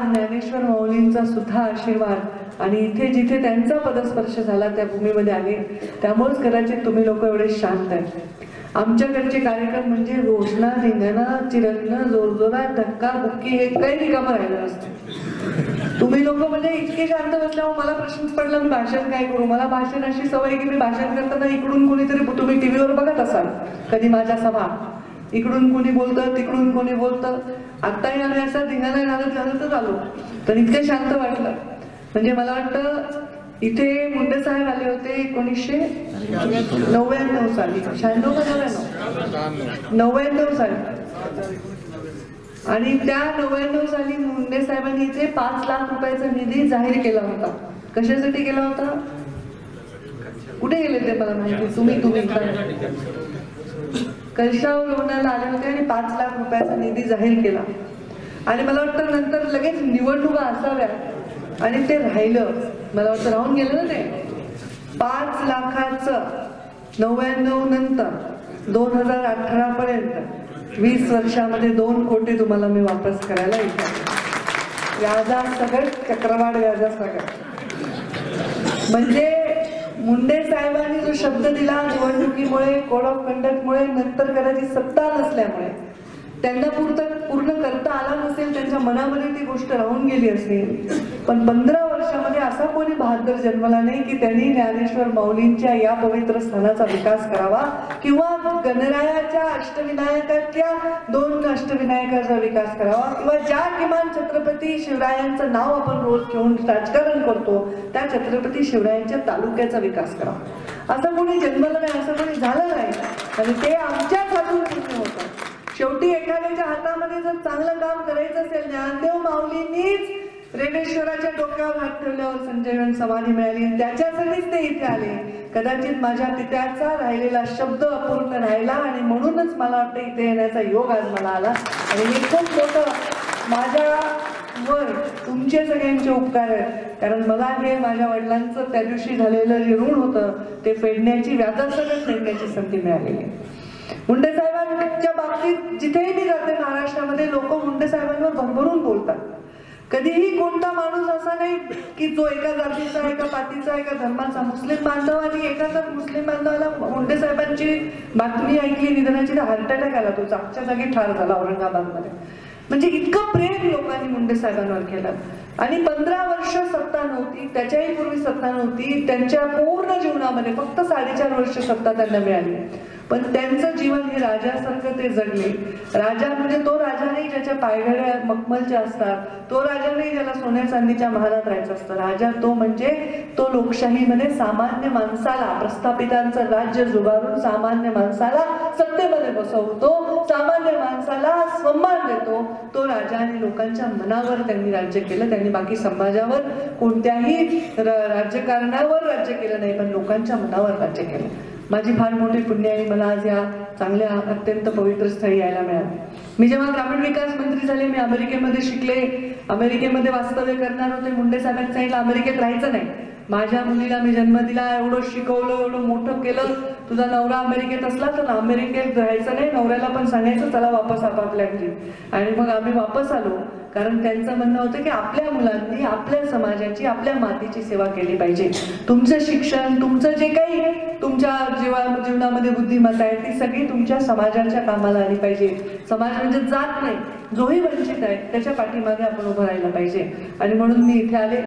ज्ञानेश्वर माऊलींचा सुद्धा आशीर्वाद. आणि इथे जिथे त्यांचा पदस्पर्श झाला त्या भूमीमध्ये आले. त्यामुळेच कदाचित तुम्ही लोक एवढे शांत आहेत. आमच्याकडचे कार्यक्रम म्हणजे रोषणा रिंगणा चिरंगणं जोरजोरात धक्का बुक्की हे काही निकाम राहिलं नसतं. तुम्ही लोक म्हणजे इतके शांत बसल्यामुळे मला प्रश्न पडला मी भाषण काय करू? मला भाषण अशी सवय की मी भाषण करताना इकडून कोणीतरी तुम्ही टीव्हीवर बघत असाल कधी माझ्या सभा. इकडून कोणी बोलतं तिकडून कोणी बोलतं. आत्ता येणार असं धिंगाणा घालत घालतच आलो. तर इतकं शांत वाटलं. म्हणजे मला वाटतं इथे मुंडे साहेब आले होते एकोणीसशे नव्याण्णव साली. शहाण्णव का नव्याण्णव? नव्याण्णव साली. आणि त्या नव्याण्णव साली मुंडे साहेबांनी इथे पाच लाख रुपयाचा निधी जाहीर केला होता. कशासाठी केला होता? कुठे गेले ते मला माहिती? तुम्ही तुम्ही. कलशावर लोणाला आले होते आणि पाच लाख रुपयाचा निधी जाहीर केला. आणि मला वाटतं नंतर लगेच निवडणुका असाव्या. आणि ते राहिलं. मला वाटतं राहून गेलं ना ते. पाच लाखाचं नव्याण्णव नंतर दोन हजार अठरा पर्यंत वीस वर्षामध्ये दोन कोटी तुम्हाला मी वापस करायला येतो व्याजा सगळं चक्रवाढ व्याजा सगळं म्हणजे मुंडे साहेबांनी जो शब्द दिला निवडणुकीमुळे कोड ऑफ कंडक्टमुळे नंतर करायची सत्ता नसल्यामुळे त्यांना पूर्ण पूर्ण करता आला नसेल त्यांच्या मनामध्ये ती गोष्ट राहून गेली असेल. पण पंधरा असा कोणी बहादर जन्मला नाही की त्यांनी ज्ञानेश्वर माऊलींच्या या पवित्र स्थानाचा विकास करावा किंवा गणरायाच्या अष्टविनायकातल्या दोन अष्टविनायकाचा विकास करावा किंवा ज्या किमान छत्रपती शिवरायांचं नाव आपण रोज घेऊन राजकारण करतो त्या छत्रपती शिवरायांच्या तालुक्याचा विकास करावा. असं कोणी जन्मलं नाही असं कोणी झालं नाही. आणि ते आमच्याच हातून होतं शेवटी एखाद्याच्या हातामध्ये जर चांगलं काम करायचं असेल ज्ञानदेव माऊलींनीच रेणेश्वराच्या डोक्यावर हात ठेवल्यावर संजयन समाधी मिळाली त्याच्यासाठीच ते इथे आले. कदाचित माझ्या पित्याचा राहिलेला शब्द अपूर्ण राहिला आणि म्हणूनच मला वाटतं इथे येण्याचा योग आज मला आला. आणि हे खूप मोठं माझ्यावर तुमचे सगळ्यांचे उपकार आहेत. कारण मला हे माझ्या वडिलांचं त्या दिवशी झालेलं जे ऋण होतं ते फेडण्याची व्याजासकट फेडण्याची संधी मिळालेली. आहे मुंडे साहेबांच्या बाबतीत जिथेही मी जाते महाराष्ट्रामध्ये लोक मुंडे साहेबांवर भरभरून बोलतात. कधीही कोणता माणूस असा नाही की जो एका जातीचा एका पातीचा एका धर्माचा. मुस्लिम बांधवाने एका मुस्लिम बांधवाला मुंडे साहेबांची बातमी ऐकली निधनाची तर हार्ट अटॅक आला तो. जागच्या जागी ठार झाला औरंगाबादमध्ये. म्हणजे इतकं प्रेम लोकांनी मुंडे साहेबांवर केलं. आणि पंधरा वर्ष सत्ता नव्हती त्याच्याही पूर्वी सत्ता नव्हती त्यांच्या पूर्ण जीवनामध्ये फक्त साडेचार वर्ष सत्ता त्यांना मिळाली. पण त्यांचं जीवन हे राजासारखं ते जगले. राजा म्हणजे तो राजा नाही ज्याच्या पायघड्या मखमलच्या असतात तो राजा नाही ज्याला सोन्या चांदीच्या महालात राहायचं असतं. राजा तो म्हणजे तो लोकशाहीमध्ये सामान्य माणसाला प्रस्थापितांचं राज्य जुगारून सामान्य माणसाला सत्तेमध्ये बसवतो सामान्य माणसाला सन्मान देतो. तो राजा आणि लोकांच्या मनावर त्यांनी राज्य केलं त्यांनी बाकी समाजावर कोणत्याही राज्यकारणावर राज्य केलं नाही पण लोकांच्या मनावर राज्य केलं. माझी फार मोठी पुण्य आहे मला आज या चांगल्या अत्यंत पवित्र स्थळी यायला मिळालं. मी जेव्हा ग्रामीण विकास मंत्री झाले मी अमेरिकेमध्ये शिकले. अमेरिकेमध्ये वास्तव्य करणार होते. मुंडे साहेबांनी सांगितलं अमेरिकेत राहायचं नाही. माझ्या मुलीला मी जन्म दिला एवढं शिकवलं एवढं मोठं केलं. तुझा नवरा अमेरिकेत असला तर अमेरिकेत राहायचं नाही नवऱ्याला पण सांगायचं चला वापस आपापल्या घरी. आणि मग आम्ही वापस आलो कारण त्यांचं म्हणणं होतं की आपल्या मुलांनी आपल्या समाजाची आपल्या मातीची सेवा केली पाहिजे. तुमचं शिक्षण तुमचं जे काही तुमच्या जीवा जीवनामध्ये बुद्धिमत्ता आहे ती सगळी तुमच्या समाजाच्या कामाला आली पाहिजे. समाज म्हणजे जात नाही जोही वंचित आहे त्याच्या पाठीमागे आपण उभं राहायला पाहिजे. आणि म्हणून मी इथे आले.